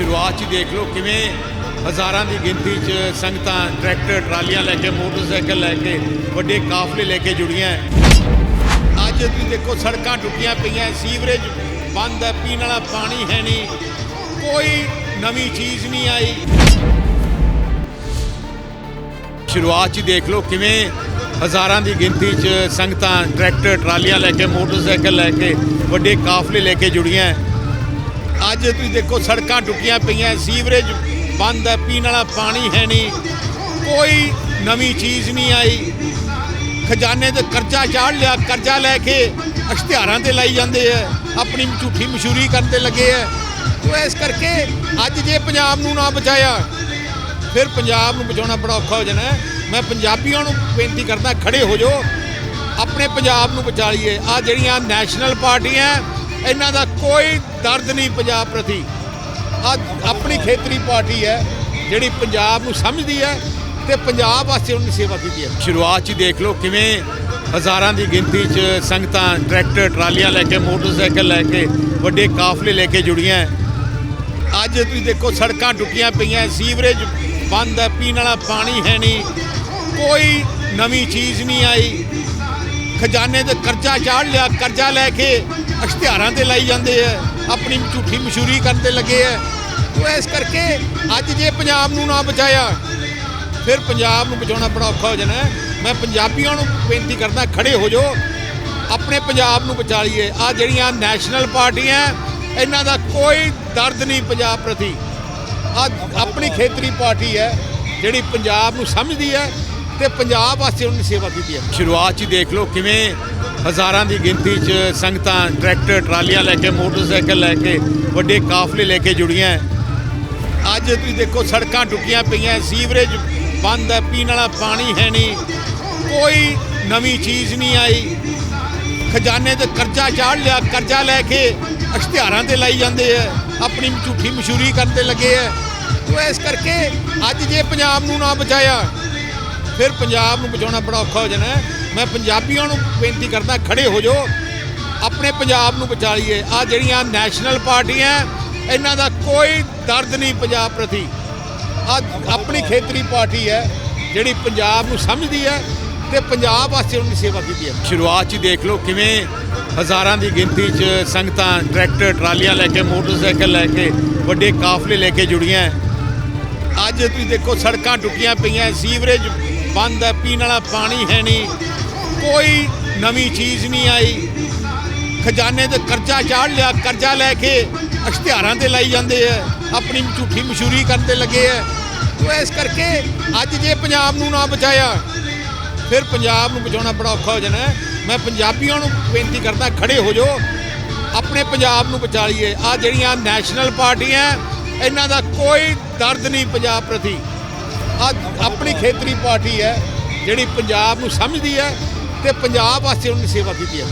ਸ਼ੁਰੂਆਤ 'ਚ ਦੇਖ ਲਓ ਕਿਵੇਂ ਹਜ਼ਾਰਾਂ ਦੀ ਗਿਣਤੀ 'ਚ ਸੰਗਤਾਂ ਟਰੈਕਟਰ, ਟਰਾਲੀਆਂ ਲੈ ਕੇ, ਮੋਟਰਸਾਈਕਲ ਲੈ ਕੇ, ਵੱਡੇ ਕਾਫਲੇ ਲੈ ਕੇ ਜੁੜੀਆਂ ਅੱਜ ਤੁਸੀਂ ਦੇਖੋ ਸੜਕਾਂ ਟੁੱਟੀਆਂ ਪਈਆਂ ਸੀਵਰੇਜ ਬੰਦ ਹੈ ਪੀਣ ਵਾਲਾ ਪਾਣੀ ਹੈ ਨਹੀਂ, ਕੋਈ ਨਵੀਂ ਚੀਜ਼ ਨਹੀਂ ਆਈ। ਸ਼ੁਰੂਆਤ 'ਚ ਦੇਖ ਲਓ ਕਿਵੇਂ ਹਜ਼ਾਰਾਂ ਦੀ ਗਿਣਤੀ 'ਚ ਸੰਗਤਾਂ ਟਰੈਕਟਰ, ਟਰਾਲੀਆਂ ਲੈ ਕੇ, ਮੋਟਰਸਾਈਕਲ ਲੈ ਕੇ, ਵੱਡੇ ਕਾਫਲੇ ਲੈ ਕੇ ਜੁੜੀਆਂ ਅੱਜ ਤੁਸੀਂ ਦੇਖੋ ਸੜਕਾਂ ਟੁੱਟੀਆਂ ਪਈਆਂ, ਸੀਵਰੇਜ ਬੰਦ ਹੈ, ਪੀਣ ਵਾਲਾ ਪਾਣੀ ਹੈ ਨਹੀਂ। ਕੋਈ ਨਵੀਂ ਚੀਜ਼ ਨਹੀਂ ਆਈ। ਖਜ਼ਾਨੇ ਤੇ ਕਰਜ਼ਾ ਚਾੜ ਲਿਆ, ਕਰਜ਼ਾ ਲੈ ਕੇ ਇਸ਼ਤਿਹਾਰਾਂ ਤੇ ਲਾਈ ਜਾਂਦੇ ਆ, ਆਪਣੀ ਝੂਠੀ ਮਸ਼ਹੂਰੀ ਕਰਨ ਤੇ ਲੱਗੇ ਆ। ਤੋ ਇਸ ਕਰਕੇ ਅੱਜ ਜੇ ਪੰਜਾਬ ਨੂੰ ਨਾ ਬਚਾਇਆ, ਫਿਰ ਪੰਜਾਬ ਨੂੰ ਬਚਾਉਣਾ ਬੜਾ ਔਖਾ ਹੋ ਜਾਣਾ। ਮੈਂ ਪੰਜਾਬੀਆਂ ਨੂੰ ਬੇਨਤੀ ਕਰਦਾ, ਖੜੇ ਹੋ ਜਾਓ। ਆਪਣੇ ਪੰਜਾਬ ਨੂੰ ਬਚਾ ਲਈਏ। ਆ ਜਿਹੜੀਆਂ ਨੈਸ਼ਨਲ ਪਾਰਟੀਆਂ ਇਹਨਾਂ ਦਾ ਕੋਈ ਦਰਦ ਨਹੀਂ ਪੰਜਾਬ ਪ੍ਰਤੀ। ਆ ਆਪਣੀ ਖੇਤਰੀ ਪਾਰਟੀ ਹੈ, ਜਿਹੜੀ ਪੰਜਾਬ ਨੂੰ ਸਮਝਦੀ ਹੈ ਤੇ ਪੰਜਾਬ ਵਾਸਤੇ ਉਹਨੇ ਸੇਵਾ ਕੀਤੀ ਹੈ। ਸ਼ੁਰੂਆਤ 'ਚ ਦੇਖ ਲਓ ਕਿਵੇਂ ਹਜ਼ਾਰਾਂ ਦੀ ਗਿਣਤੀ 'ਚ ਸੰਗਤਾਂ ਟਰੈਕਟਰ, ਟਰਾਲੀਆਂ ਲੈ ਕੇ, ਮੋਟਰਸਾਈਕਲ ਲੈ ਕੇ, ਵੱਡੇ ਕਾਫਲੇ ਲੈ ਕੇ ਜੁੜੀਆਂ ਅੱਜ ਤੁਸੀਂ ਦੇਖੋ ਸੜਕਾਂ ਟੁੱਟੀਆਂ ਪਈਆਂ, ਸੀਵਰੇਜ ਬੰਦ ਹੈ, ਪੀਣ ਵਾਲਾ ਪਾਣੀ ਹੈ ਨਹੀਂ। ਕੋਈ ਨਵੀਂ ਚੀਜ਼ ਨਹੀਂ ਆਈ। ਖਜ਼ਾਨੇ ਤੇ ਕਰਜ਼ਾ ਚਾੜ ਲਿਆ, ਕਰਜ਼ਾ ਲੈ ਕੇ ਇਸ਼ਤਿਹਾਰਾਂ ਤੇ ਲਾਈ ਜਾਂਦੇ ਆ, ਆਪਣੀ ਝੂਠੀ ਮਸ਼ਹੂਰੀ ਕਰਨ ਤੇ ਲੱਗੇ ਆ। ਤੋ ਇਸ ਕਰਕੇ ਅੱਜ ਜੇ ਪੰਜਾਬ ਨੂੰ ਨਾ ਬਚਾਇਆ, ਫਿਰ ਪੰਜਾਬ ਨੂੰ ਬਚਾਉਣਾ ਬੜਾ ਔਖਾ ਹੋ ਜਾਣਾ। ਮੈਂ ਪੰਜਾਬੀਆਂ ਨੂੰ ਬੇਨਤੀ ਕਰਦਾ, ਖੜੇ ਹੋ ਜਾਓ, ਆਪਣੇ ਪੰਜਾਬ ਨੂੰ ਬਚਾ ਲਈਏ। ਆ ਜਿਹੜੀਆਂ ਨੈਸ਼ਨਲ ਪਾਰਟੀਆਂ, ਇਹਨਾਂ ਦਾ ਕੋਈ ਦਰਦ ਨਹੀਂ ਪੰਜਾਬ ਪ੍ਰਤੀ। ਆ ਆਪਣੀ ਖੇਤਰੀ ਪਾਰਟੀ ਹੈ, ਜਿਹੜੀ ਪੰਜਾਬ ਨੂੰ ਸਮਝਦੀ ਹੈ ਤੇ ਪੰਜਾਬ ਵਾਸਤੇ ਉਹਨਾਂ ਨੇ ਸੇਵਾ ਕੀਤੀ ਹੈ। ਸ਼ੁਰੂਆਤ 'ਚ ਹੀ ਦੇਖ ਲਓ ਕਿਵੇਂ ਹਜ਼ਾਰਾਂ ਦੀ ਗਿਣਤੀ 'ਚ ਸੰਗਤਾਂ ਟਰੈਕਟਰ, ਟਰਾਲੀਆਂ ਲੈ ਕੇ, ਮੋਟਰਸਾਈਕਲ ਲੈ ਕੇ, ਵੱਡੇ ਕਾਫਲੇ ਲੈ ਕੇ ਜੁੜੀਆਂ ਅੱਜ ਤੁਸੀਂ ਦੇਖੋ ਸੜਕਾਂ ਟੁੱਟੀਆਂ ਪਈਆਂ ਸੀਵਰੇਜ ਬੰਦ ਹੈ, ਪੀਣ ਵਾਲਾ ਪਾਣੀ ਹੈ ਨਹੀਂ, ਕੋਈ ਨਵੀਂ ਚੀਜ਼ ਨਹੀਂ ਆਈ। ਖਜ਼ਾਨੇ ਤੇ ਕਰਜ਼ਾ ਚਾੜ ਲਿਆ, ਕਰਜ਼ਾ ਲੈ ਕੇ ਇਸ਼ਤਿਹਾਰਾਂ ਤੇ ਲਾਈ ਜਾਂਦੇ ਆ ਆਪਣੀ ਝੂਠੀ ਮਸ਼ਹੂਰੀ ਕਰਨ ਤੇ ਲੱਗੇ ਆ ਤੋ ਇਸ ਕਰਕੇ ਅੱਜ ਜੇ ਪੰਜਾਬ ਨੂੰ ਨਾ ਬਚਾਇਆ ਫਿਰ ਪੰਜਾਬ ਨੂੰ ਬਚਾਉਣਾ ਬੜਾ ਔਖਾ ਹੋ ਜਾਣਾ ਮੈਂ ਪੰਜਾਬੀਆਂ ਨੂੰ ਬੇਨਤੀ ਕਰਦਾ, ਖੜੇ ਹੋ ਜਾਓ। ਆਪਣੇ ਪੰਜਾਬ ਨੂੰ ਬਚਾ ਲਈਏ। ਆ ਜਿਹੜੀਆਂ ਨੈਸ਼ਨਲ ਪਾਰਟੀਆਂ, ਇਹਨਾਂ ਦਾ ਕੋਈ ਦਰਦ ਨਹੀਂ ਪੰਜਾਬ ਪ੍ਰਤੀ। ਆ ਆਪਣੀ ਖੇਤਰੀ ਪਾਰਟੀ ਹੈ, ਜਿਹੜੀ ਪੰਜਾਬ ਨੂੰ ਸਮਝਦੀ ਹੈ ਤੇ ਪੰਜਾਬ ਵਾਸਤੇ ਉਹਨਾਂ ਦੀ ਸੇਵਾ ਕੀਤੀ ਹੈ। ਸ਼ੁਰੂਆਤ 'ਚ ਹੀ ਦੇਖ ਲਓ ਕਿਵੇਂ ਹਜ਼ਾਰਾਂ ਦੀ ਗਿਣਤੀ 'ਚ ਸੰਗਤਾਂ ਟਰੈਕਟਰ, ਟਰਾਲੀਆਂ ਲੈ ਕੇ, ਮੋਟਰਸਾਈਕਲ ਲੈ ਕੇ, ਵੱਡੇ ਕਾਫਲੇ ਲੈ ਕੇ ਜੁੜੀਆਂ। ਅੱਜ ਤੁਸੀਂ ਦੇਖੋ ਸੜਕਾਂ ਟੁੱਟੀਆਂ ਪਈਆਂ, ਸੀਵਰੇਜ ਬੰਦ ਹੈ, ਪੀਣ ਵਾਲਾ ਪਾਣੀ ਹੈ ਨਹੀਂ। ਕੋਈ ਨਵੀਂ ਚੀਜ਼ ਨਹੀਂ ਆਈ। ਖਜ਼ਾਨੇ ਤੇ ਕਰਜ਼ਾ ਚਾੜ ਲਿਆ, ਕਰਜ਼ਾ ਲੈ ਕੇ ਇਸ਼ਤਿਹਾਰਾਂ ਤੇ ਲਾਈ ਜਾਂਦੇ ਆ। ਆਪਣੀ ਝੂਠੀ ਮਸ਼ਹੂਰੀ ਕਰਨ ਤੇ ਲੱਗੇ ਆ। ਤੋ ਇਸ ਕਰਕੇ ਅੱਜ ਜੇ ਪੰਜਾਬ ਨੂੰ ਨਾ ਬਚਾਇਆ, ਫਿਰ ਪੰਜਾਬ ਨੂੰ ਬਚਾਉਣਾ ਬੜਾ ਔਖਾ ਹੋ ਜਾਣਾ ਮੈਂ ਪੰਜਾਬੀਆਂ ਨੂੰ ਬੇਨਤੀ ਕਰਦਾ, ਖੜੇ ਹੋ ਜਾਓ। ਆਪਣੇ ਪੰਜਾਬ ਨੂੰ ਬਚਾ ਲਈਏ। ਆ ਜਿਹੜੀਆਂ ਨੈਸ਼ਨਲ ਪਾਰਟੀਆਂ, ਇਹਨਾਂ ਦਾ ਕੋਈ ਦਰਦ ਨਹੀਂ ਪੰਜਾਬ ਪ੍ਰਤੀ। ਆਪਣੀ ਖੇਤਰੀ ਪਾਰਟੀ ਹੈ, ਜਿਹੜੀ ਪੰਜਾਬ ਨੂੰ ਸਮਝਦੀ ਹੈ ਤੇ ਪੰਜਾਬ ਵਾਸਤੇ ਉਹਨੇ ਸੇਵਾ ਕੀਤੀ ਹੈ।